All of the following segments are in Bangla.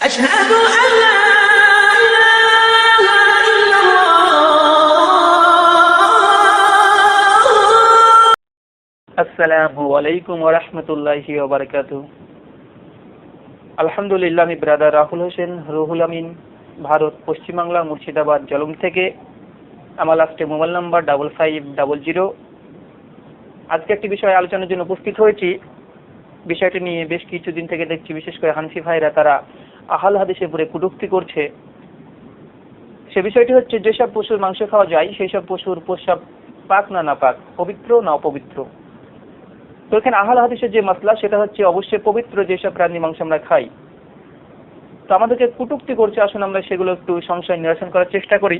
أشهد أن لا إله إلا الله আসসালামু আলাইকুম ওরহমতুল্লাহি ওবরাকাত আলহামদুলিল্লাহ আমি ব্রাদার রাহুল হোসেন রুহুল আমিন ভারত পশ্চিমবাংলা মুর্শিদাবাদ জলম থেকে আমার লাস্টে mobile number double five double zero আজকে একটি বিষয়ে আলোচনার জন্য উপস্থিত হয়েছি বিষয়টি নিয়ে বেশ কিছুদিন থেকে দেখছি বিশেষ করে হানফি ভাইরা তারা আহাল হাদিসের উপরে কুটুক্তি করছে। সে বিষয়টি হচ্ছে, যেসব পশুর মাংস খাওয়া যায় সেই সব পশুর প্রস্রাব পাক না না পাক, পবিত্র না অপবিত্র? তো এখানে আহাল হাদিসের যে মাসলা, সেটা হচ্ছে অবশ্যই পবিত্র যেসব প্রাণী মাংস আমরা খাই। তো আমাদেরকে কুটুক্তি করছে, আসুন আমরা সেগুলো একটু সংশয় নিরসন করার চেষ্টা করি।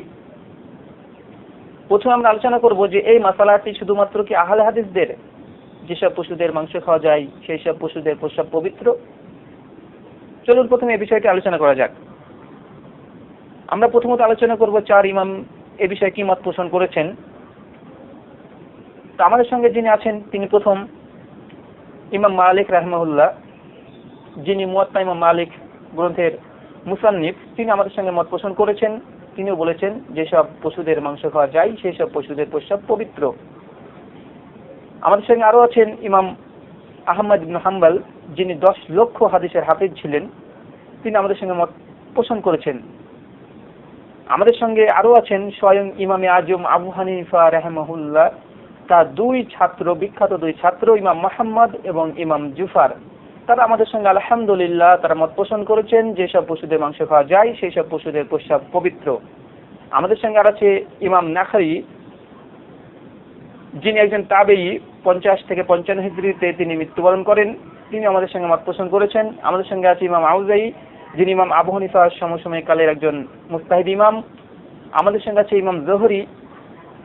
প্রথমে আমরা আলোচনা করব যে এই মশালাটি শুধুমাত্র কি আহাল হাদিসদের যেসব পশুদের মাংস খাওয়া যায় সেই সব পশুদের প্রস্রাব পবিত্র চলুন প্রথমে এই বিষয়টি আলোচনা করা যাক। আমরা প্রথমত আলোচনা করব চার ইমাম এ বিষয়ে কি মত পোষণ করেছেন। তো আমাদের সঙ্গে যিনি আছেন, তিনি প্রথম ইমাম মালিক রাহমাহুল্লাহ, যিনি মুয়াত্তা ইমাম মালিক গ্রন্থের মুসান্নিফ, তিনি আমাদের সঙ্গে মত পোষণ করেছেন। তিনিও বলেছেন, যেসব পশুদের মাংস খাওয়া যায় সেই সব পশুদের প্রস্রাব পবিত্র। আমাদের সঙ্গে আরও আছেন ইমাম আহমদ ইবনে হাম্বাল যিনি দশ লক্ষ হাদিসের হাফিজ ছিলেন, তিনি আমাদের সঙ্গে মত পোষণ করেছেন। আমাদের সঙ্গে আরও আছেন স্বয়ং ইমামে আজম আবু হানিফা রাহমাহুল্লাহ, তার দুই ছাত্র, বিখ্যাত দুই ছাত্র, ইমাম মোহাম্মদ এবং ইমাম জুফার। তারা আমাদের সঙ্গে আলহামদুলিল্লাহ তারা মত পোষণ করেছেন, যেসব পশুদের মাংস খাওয়া যায় সেই সব পশুদের প্রস্রাব পবিত্র। আমাদের সঙ্গে আর আছে ইমাম নাখারি যিনি একজন তাবেই পঞ্চাশ থেকে পঞ্চান্ন হিজড়িতে তিনি মৃত্যুবরণ করেন। তিনি আমাদের সঙ্গে মত পোষণ করেছেন। আমাদের সঙ্গে আছে ইমাম আউজাই, যিনি ইমাম আবু হানিফার সমসাময়িক কালের একজন মুস্তাহিদ ইমাম। আমাদের সঙ্গে আছে ইমাম জহরি।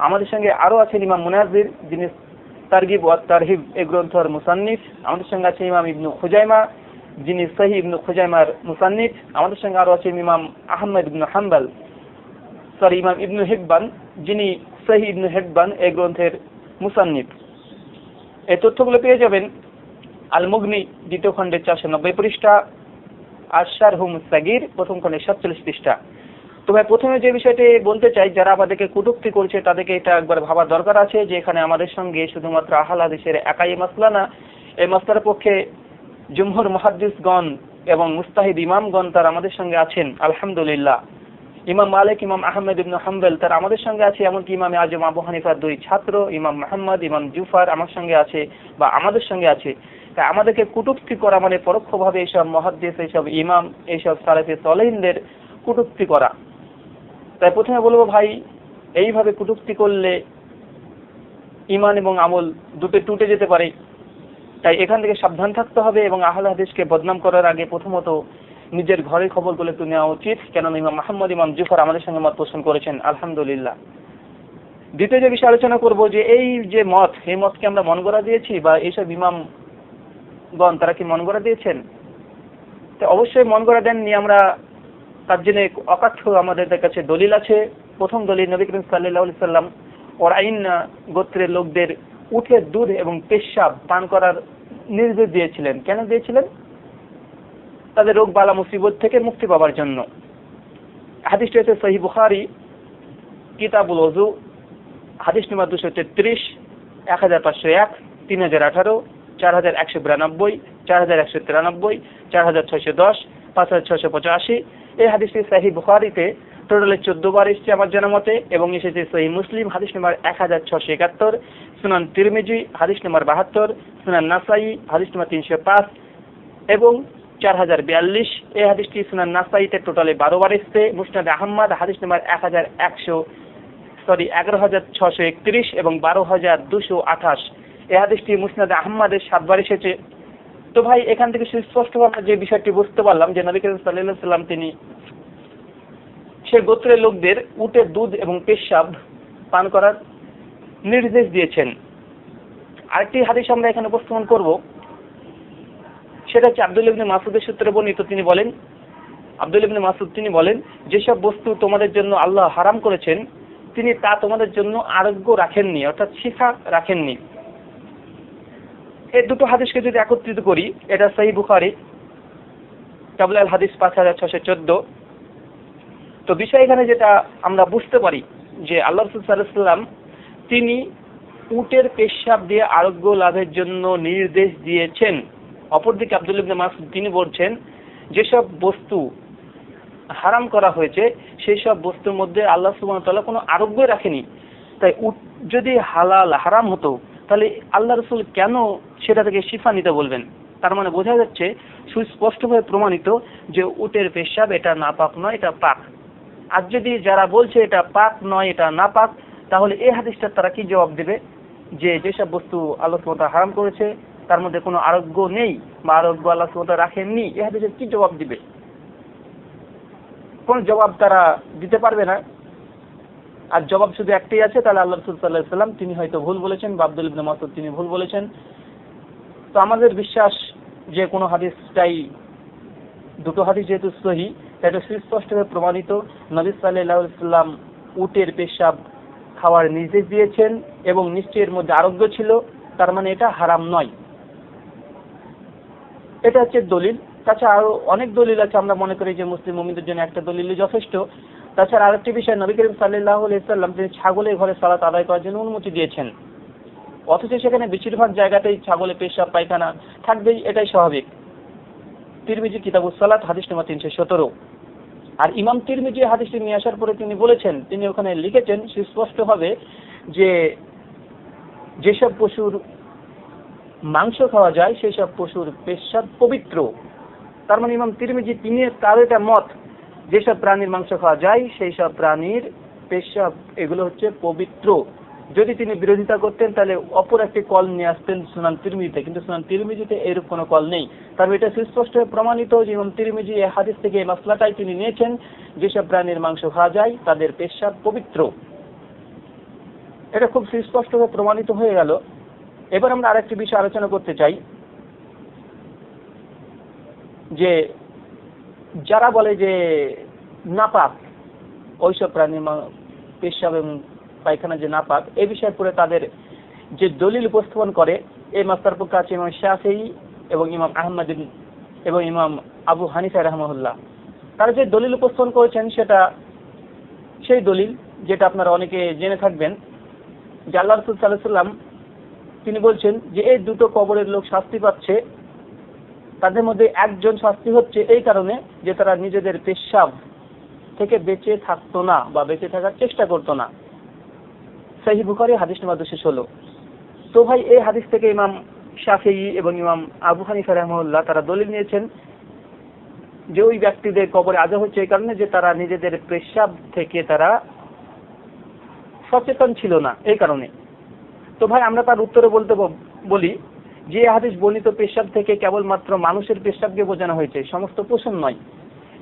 আমাদের সঙ্গে আরও আছেন ইমাম মুনাজির, যিনি তারগিব ওয়া তারহিব এ গ্রন্থর মুসান্নিফ। আমাদের সঙ্গে আছে ইমাম ইবনু খুজাইমা, যিনি সহি ইবনু খুজাইমার মুসান্নিফ। আমাদের সঙ্গে আরও আছেন ইমাম আহমদ ইবনু হাম্বাল, সরি, ইমাম ইবনু হিব্বান, যিনি সহি ইবনু হিব্বান এই গ্রন্থের মুসান্নিফ। এই তথ্যগুলো পেয়ে যাবেন আল মুগনি দ্বিতীয় খণ্ডের চারশো নব্বই পৃষ্ঠা আশার হুম সাগির প্রথম খণ্ডের সাতচল্লিশ পৃষ্ঠা। তো ভাই, প্রথমে যে বিষয়টি বলতে চাই, যারা আমাদেরকে কটূক্তি করছে, তাদেরকে এটা একবার ভাবার দরকার আছে যে এখানে আমাদের সঙ্গে শুধুমাত্র আহাল হাদিসের একাই মাসলা না, এই মাসলার পক্ষে জুমহুর মুহাদ্দিসগণ এবং মুস্তাহিদ ইমামগণ তারা আমাদের সঙ্গে আছেন, আলহামদুলিল্লাহ। ইমাম মালিক, ইমাম আহমেদ ইবনু হাম্বেল তারা আমাদের সঙ্গে আছে, এমনকি ইমামে আজম, আবু হানিফার দুই ছাত্র, ইমাম মোহাম্মদ, ইমাম জুফার আমার সঙ্গে আছে বা আমাদের সঙ্গে আছে। তাই আমাদেরকে কুটুক্তি করা মানে পরোক্ষভাবে এইসব মহাদ্দেশ, এইসব ইমাম, এইসব সালেফে সলেহিনদের কুটুক্তি করা। তাই প্রথমে বলব ভাই, এইভাবে কুটুক্তি করলে ইমান এবং আমল দুটো টুটে যেতে পারে। তাই এখান থেকে সাবধান থাকতে হবে এবং আহল হাদিসকে বদনাম করার আগে প্রথমত নিজের ঘরের খবরগুলো একটু নেওয়া উচিত। কেননা ইমাম মাহমদ, ইমাম জুফর আমাদের সঙ্গে মত পোষণ করেছেন, আলহামদুলিল্লাহ। দ্বিতীয় যে বিষয়ে আলোচনা করব যে এই যে মত, এই মতকে আমরা মন গড়া দিয়েছি বা এইসব ইমামগণ তারা কি মন করা দিয়েছেন? তো অবশ্যই মন করা দেননি আমরা। তার জন্য অকাঠ্য আমাদের কাছে দলিল আছে। প্রথম দলিল নবী করিম সাল্লাহ সাল্লাম ওরাইন গোত্রের লোকদের উঠের দুধ এবং পেশাব পান করার নির্দেশ দিয়েছিলেন। কেন দিয়েছিলেন? তাদের রোগ বালা মুসিবত থেকে মুক্তি পাওয়ার জন্য। হাদিস হচ্ছে সহি বুখারি, কিতাবুল ওজু হাদিস নম্বর দুশো তেত্রিশ, এক হাজার পাঁচশো এক, তিন হাজার আঠারো। চার হাজার একশো বিরানব্বই, চার হাজার একশো তিরানব্বই, চার হাজার ছয়শো দশ, পাঁচ হাজার ছয়শো পঁচাশি। এই হাদিসটি সাহি বুখারিতে টোটালে চোদ্দ বার এসেছে আমার জানা মতে এবং এসেছে সহি মুসলিম, হাদিস নম্বর এক হাজার ছশো একাত্তর, সুনান তিরমিজি, হাদিস নম্বর বাহাত্তর, সুনান নাসাই, হাদিস নম্বর তিনশো পাঁচ এবং চার হাজার বিয়াল্লিশ। এই হাদিসটি সুনান নাসাইতে টোটালে বারো বার এসছে। মুসনাদ আহম্মদ, হাদিস নম্বর এক হাজার একশো, সরি, এগারো হাজার ছশো একত্রিশ এবং বারো হাজার দুশো আঠাশ। এই হাদিসটি মুসনাদ আহম্মদের সাতবার এসেছে। তো ভাই, এখান থেকে সুস্পষ্ট আমরা যে বিষয়টি বুঝতে পারলাম যে নবী করিম সাল্লাহ সাল্লাম তিনি সে গোত্রের লোকদের উটের দুধ এবং পেশাব পান করার নির্দেশ দিয়েছেন। আরেকটি হাদিস আমরা এখানে উপস্থাপন করব। সেটা হচ্ছে আব্দুল ইবনে মাসুদের সূত্রে বর্ণিত। তিনি বলেন, আব্দুল ইবনে মাসুদ তিনি বলেন, যেসব বস্তু তোমাদের জন্য আল্লাহ হারাম করেছেন, তিনি তা তোমাদের জন্য আরোগ্য রাখেননি, অর্থাৎ শিখা রাখেননি। এই দুটো হাদিসকে যদি একত্রিত করি, এটা সাহি বুখারি, কাবুল হাদিস পাঁচ হাজার ছশো চোদ্দ। তো বিষয় এখানে যেটা আমরা বুঝতে পারি, যে আল্লাহ রসুল সাল্লাম তিনি উটের পেশাব দিয়ে আরোগ্য লাভের জন্য নির্দেশ দিয়েছেন। অপরদিকে আব্দুল ইবনে মাসুদ তিনি বলছেন, যেসব বস্তু হারাম করা হয়েছে সেই সব বস্তুর মধ্যে আল্লাহ সুবহানাহু ওয়া কোনো আরোগ্যই রাখেনি। তাই উট যদি হালাল, হারাম হতো তাহলে আল্লাহ রসুল কেন সেটা থেকে শিফা নিতে বলবেন? তার মানে বোঝা যাচ্ছে, সুস্পষ্টভাবে প্রমাণিত যে উটের পেশাব এটা নাপাক নয়, এটা পাক। আর যদি যারা বলছে এটা পাক নয়, এটা না পাক তাহলে এই হাদিসটার তারা কি জবাব দেবে? যে যেসব বস্তু আল্লাহ সুবহানাহু হারাম করেছে, তার মধ্যে কোনো আরোগ্য নেই বা আরোগ্য আল্লাহ সুবহানাহু রাখেননি, এই হাদিসের কি জবাব দিবে? কোন জবাব তারা দিতে পারবে না। আর জবাব শুধু একটাই আছে, তাহলে আল্লাহ রসুল সাল্লাহ সাল্লাম তিনি হয়তো ভুল বলেছেন বা ইবনে মাসুদ তিনি ভুল বলেছেন। তো আমাদের বিশ্বাস যে কোনো হাদিসটাই, দুটো হাদিস যেহেতু সহি এটা সুস্পষ্টভাবে প্রমাণিত। নবী সাল্লাহ সাল্লাম উটের পেশাব খাওয়ার নির্দেশ দিয়েছেন এবং নিশ্চয়ের মধ্যে আরোগ্য ছিল, তার মানে এটা হারাম নয়। এটা হচ্ছে দলিল। তাছাড়া আরও অনেক দলিল আছে, আমরা মনে করি যে মুসলিম মুমিনদের জন্য একটা দলিল যথেষ্ট। তাছাড়া আরেকটি বিষয়, নবী করিম সাল্লাহ সাল্লাম তিনি ছাগলের ঘরে সালাত আদায় করার জন্য অনুমতি দিয়েছেন, অথচ সেখানে বেশিরভাগ জায়গাতেই ছাগলে পেশাব, পায়খানা থাকবেই, এটাই স্বাভাবিক। তিরমিজি কিতাবুস সালাত, হাদিস নম্বর তিনশো সতেরো। আর ইমাম তিরমিজি হাদিসটি নিয়ে আসার পরে তিনি বলেছেন, তিনি ওখানে লিখেছেন সুস্পষ্ট হবে যে যেসব পশুর মাংস খাওয়া যায় সেই সব পশুর পেশাব পবিত্র। তার মানে ইমাম তিরমিজি, তিনি তার এটা মত যেসব প্রাণীর মাংস খাওয়া যায়, সেই সব প্রাণীর পেশাব এগুলো হচ্ছে পবিত্র। যদি তিনি বিরোধিতা করতেন, তাহলে অপর একটি কল নিয়ে আসতেন সুনান তিরমিজিতে। কিন্তু সুনান তিরমিজিতে এরূপ কোনো কল নেই। তবে এটা সুস্পষ্ট প্রমাণিত যে ইমাম তিরমিজি এই হাদিস থেকে এই মশলাটাই তিনি নিয়েছেন, যেসব প্রাণীর মাংস খাওয়া যায়, তাদের পেশাব পবিত্র। এটা খুব সুস্পষ্টভাবে প্রমাণিত হয়ে গেল। এবার আমরা আরেকটি বিষয় আলোচনা করতে চাই, যে যারা বলে যে নাপাক, ওইসব প্রাণীর পেশাব এবং পায়খানা যে নাপাক, এ বিষয়ে পরে তাদের যে দলিল উপস্থাপন করে এই মাস্টার পক্ষে আছে ইমাম শাফি এবং ইমাম আহমদ এবং ইমাম আবু হানিফা রহমহুল্লাহ। তারা যে দলিল উপস্থাপন করেছেন সেটা, সেই দলিল যেটা আপনারা অনেকে জেনে থাকবেন, যে আল্লাহ রসুল সাল্লাহ সাল্লাম তিনি বলছেন যে এই দুটো কবরের লোক শাস্তি পাচ্ছে তাদের মধ্যে একজন শাস্তি হচ্ছে এই কারণে যে তারা নিজেদের পেশাব থেকে বেঁচে থাকতো না বা বেঁচে থাকার চেষ্টা করতো না। সাহি বুখারি, হাদিস নম্বর দুশো ষোলো। তো ভাই, এই হাদিস থেকে ইমাম শাফি এবং ইমাম আবু হানিফা রহমুল্লাহ তারা দলিল নিয়েছেন যে ওই ব্যক্তিদের কবরে আজা হচ্ছে এই কারণে যে তারা নিজেদের পেশাব থেকে তারা সচেতন ছিল না, এই কারণে। তো ভাই, আমরা তার উত্তরে বলতে বলি যে হাদিস বর্ণিত পেশাব থেকে কেবলমাত্র মানুষের পেশাবকে বোঝানো হয়েছে সমস্ত পোষণ নয়।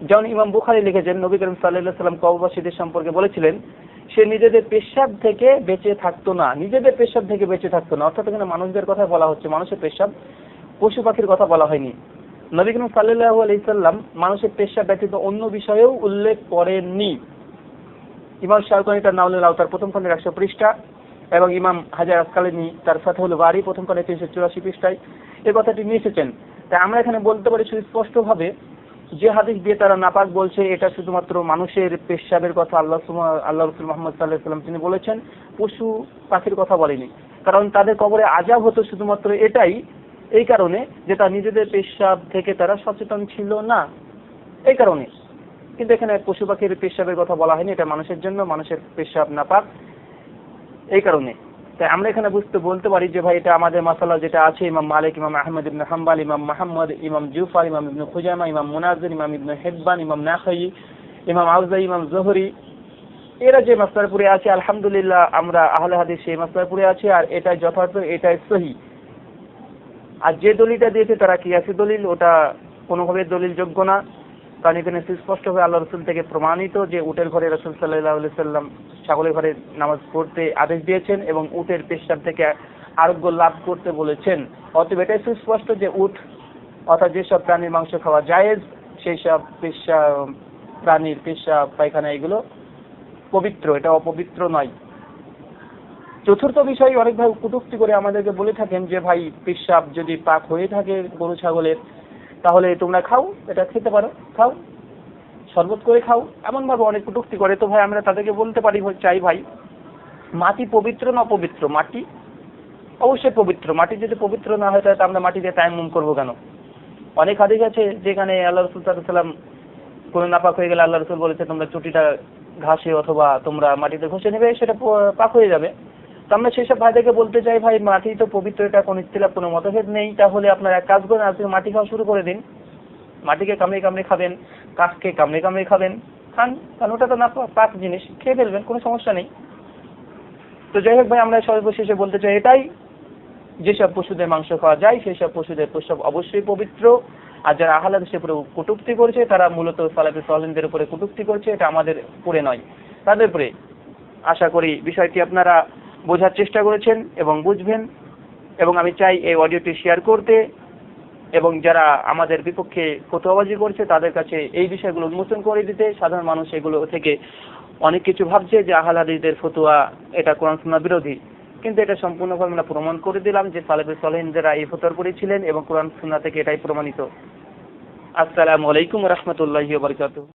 যেমন ইমাম বুখারি লিখেছেন, নবী করিম সাল্লাহ সাল্লাম কবরবাসীদের সম্পর্কে বলেছিলেন, সে নিজেদের পেশাব থেকে বেঁচে থাকতো না, নিজেদের পেশাব থেকে বেঁচে থাকতো না। অর্থাৎ এখানে মানুষদের কথা বলা হচ্ছে, মানুষের পেশাব, পশু পাখির কথা বলা হয়নি। নবী করিম সাল্লাহ আলাইসাল্লাম মানুষের পেশাব ব্যতীত অন্য বিষয়েও উল্লেখ করেননি। ইমাম শাহকানি তার নাউলের আওতার প্রথম খণ্ডের একশো পৃষ্ঠা এবং ইমাম হাজার আসকালিনী তার সাথে হলো বাড়ি প্রথম খণ্ডে তিনশো চুরাশি পৃষ্ঠায় এই কথাটি নিয়ে এসেছেন তাই আমরা এখানে বলতে পারি সুস্পষ্টভাবে যে হাদিস দিয়ে তারা নাপাক বলছে, এটা শুধুমাত্র মানুষের পেশাবের কথা আল্লাহ আল্লাহ রসুল মোহাম্মদ সাল্লাহ সাল্লাম তিনি বলেছেন, পশু পাখির কথা বলেনি। কারণ তাদের কবরে আজাব হতো শুধুমাত্র এটাই, এই কারণে যে তার নিজেদের পেশাব থেকে তারা সচেতন ছিল না, এই কারণে। কিন্তু এখানে পশু পাখির পেশাবের কথা বলা হয়নি, এটা মানুষের জন্য, মানুষের পেশাব নাপাক। এই কারণে। তাই আমরা এখানে বুঝতে, বলতে পারি যে ভাই এটা আমাদের মাসালা যেটা আছে, ইমাম মালিক, ইমাম আহমদ, ইবনে হাম্বাল, ইমাম মাহমদ, ইমাম জুফার, ইমাম ইবনে খুজামা ইমাম মুনাজির ইমাম ইবনে হেব্বান, ইমাম নাখাই, ইমাম আউজাই, ইমাম জহরি। এরা যে মাসলারপুরে আছে, আলহামদুলিল্লাহ আমরা আহলে হাদিস সেই মাসলারপুরে আছে, আর এটাই যথার্থ, এটাই সহি। আর যে দলিলটা দিয়েছে তারা কিয়াসি দলিল? ওটা কোনোভাবে দলিল যোগ্য না। কারণ এখানে সুস্পষ্টভাবে আল্লাহ রসুল থেকে প্রমাণিত যে উটের ঘরে রসুল সাল্লাহ সাল্লাম ছাগলের ঘরে নামাজ পড়তে আদেশ দিয়েছেন এবং উটের পেশাব থেকে আরোগ্য লাভ করতে বলেছেন। অতএব এটাই সুস্পষ্ট যে উট, অর্থাৎ যেসব প্রাণীর মাংস খাওয়া জায়েজ সেই সব পেশা প্রাণীর পেশাব, পায়খানা, এগুলো পবিত্র, এটা অপবিত্র নয়। চতুর্থ বিষয়, অনেক ভাই কুটুক্তি করে আমাদেরকে বলে থাকেন যে ভাই, পেশাব যদি পাক হয়ে থাকে গরু, ছাগলের তাহলে তোমরা খাও, এটা খেতে পারো, খাও, শরবত করে খাও। এমন ভাবে অনেক কটূক্তি করে। তো ভাই, আমরা তাদেরকে বলতে পারি চাই ভাই, মাটি পবিত্র না অপবিত্র? মাটি? অবশ্যই পবিত্র। মাটি যদি পবিত্র না হয়, তাহলে আমরা মাটি দিয়ে তায়াম্মুম করব কেন? অনেক হাদিস আছে যেখানে আল্লাহ রসুল সাল্লাম কোনো নাপাক হয়ে গেলে আল্লাহ রসুল বলেছে, তোমরা চুটিটা ঘাসে অথবা তোমরা মাটিতে ঘষে নেবে, সেটা পাক হয়ে যাবে। আমরা সেসব ভাইদেরকে বলতে চাই, ভাই, মাটি তো পবিত্র, এটা কোনো ইস্তিলাপ কোনো মতভেদ নেই। তাহলে আপনারা এক কাজ করেন, আজকে মাটি খাওয়া শুরু করে দিন। মাটিকে কামড়ে কামড়ে খাবেন, কাঠকে কামড়ে কামড়ে খাবেন। খান কারণ ওটা তো না, পাক জিনিস, খেয়ে ফেলবেন, কোনো সমস্যা নেই। তো যাই হোক, ভাই, আমরা সর্বশেষে বলতে চাই এটাই, যেসব পশুদের মাংস খাওয়া যায় সেসব পশুদের প্রসব অবশ্যই পবিত্র। আর যারা আহ্লাদ দেশের উপরে কটুক্তি করছে, তারা মূলত সালাফি সালিনদের উপরে কটুক্তি করছে, এটা আমাদের উপরে নয়। তাদের উপরে আশা করি বিষয়টি আপনারা বোঝার চেষ্টা করেছেন এবং বুঝবেন, এবং আমি চাই এই অডিওটি শেয়ার করতে, এবং যারা আমাদের বিপক্ষে ফতোয়াবাজি করছে, তাদের কাছে এই বিষয়গুলো উন্মোচন করে দিতে। সাধারণ মানুষ এগুলো থেকে অনেক কিছু ভাবছে যে, আহাল আহলাদিদের ফতোয়া, এটা কোরআন সুন্নাহ বিরোধী। কিন্তু এটা সম্পূর্ণভাবে আমরা প্রমাণ করে দিলাম যে সলেন যারা এই ফতোয়ার করেছিলেন এবং কোরআন সুন্নাহ থেকে এটাই প্রমাণিত। আসসালামু আলাইকুম রহমতুল্লাহি বারকাতুহ।